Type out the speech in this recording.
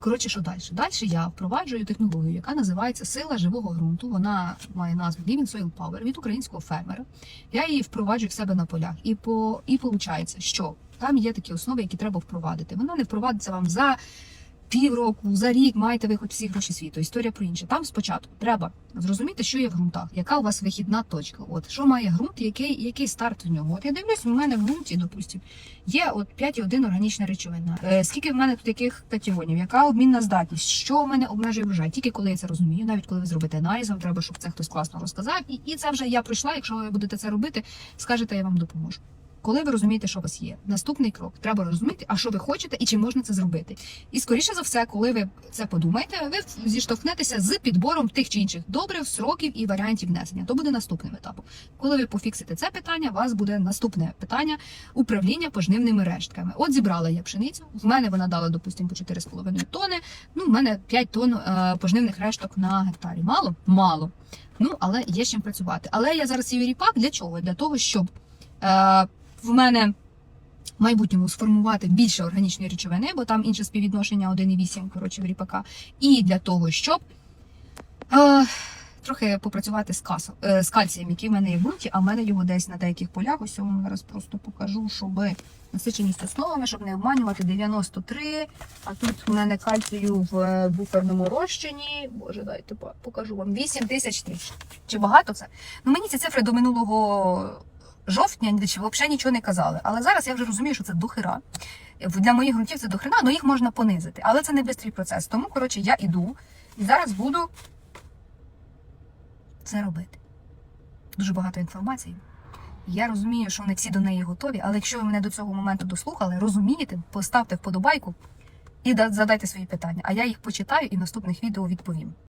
Коротше, що далі? Далі я впроваджую технологію, яка називається сила живого ґрунту. Вона має назву Living Soil Power від українського фермера. Я її впроваджую в себе на полях. І по і виходить, що там є такі основи, які треба впровадити. Вона не впровадиться вам за півроку, за рік, маєте ви хоч всі гроші світу. Історія про інше. Там спочатку треба зрозуміти, що є в ґрунтах, яка у вас вихідна точка. От що має ґрунт, який, який старт в нього. От я дивлюсь, у мене в ґрунті, допустимо, є от 5,1 органічна речовина. Е, скільки в мене тут яких катіонів, яка обмінна здатність, що в мене обмежує врожай? Тільки коли я це розумію, навіть коли ви зробите аналіз, вам треба, щоб це хтось класно розказав. І, і це вже я пройшла. Якщо ви будете це робити, скажете, я вам допоможу. Коли ви розумієте, що у вас є, наступний крок треба розуміти, а що ви хочете і чи можна це зробити. І скоріше за все, коли ви це подумаєте, ви зіштовхнетеся з підбором тих чи інших добрив, сроків і варіантів внесення. То буде наступним етапом. Коли ви пофіксите це питання, у вас буде наступне питання управління пожнивними рештками. От зібрала я пшеницю. В мене вона дала, допустимо, по 4,5 тони. Ну, в мене 5 тонн е, пожнивних решток на гектарі. Мало? Мало. Ну, але є з чим працювати. Але я зараз сію ріпак для чого? Для того, щоб е, в мене в майбутньому сформувати більше органічної речовини, бо там інше співвідношення 1,8 коротше в ріпака. І для того, щоб е, трохи попрацювати з, касом, е, з кальцієм, який в мене є в ґрунті, а в мене його десь на деяких полях. Ось я вам зараз просто покажу, щоб насиченість основами, щоб не обманювати 93. А тут в мене кальцію в е, буферному розчині. Боже, дайте покажу вам 8 тисяч. Чи багато це? Ну мені ці цифри до минулого жовтня взагалі нічого не казали. Але зараз я вже розумію, що це дохера. Для моїх ґрунтів це дохрена, але їх можна понизити. Але це не швидкий процес. Тому, коротше, я іду і зараз буду це робити. Дуже багато інформації. Я розумію, що не всі до неї готові, але якщо ви мене до цього моменту дослухали, розумієте, поставте вподобайку і задайте свої питання. А я їх почитаю і в наступних відео відповім.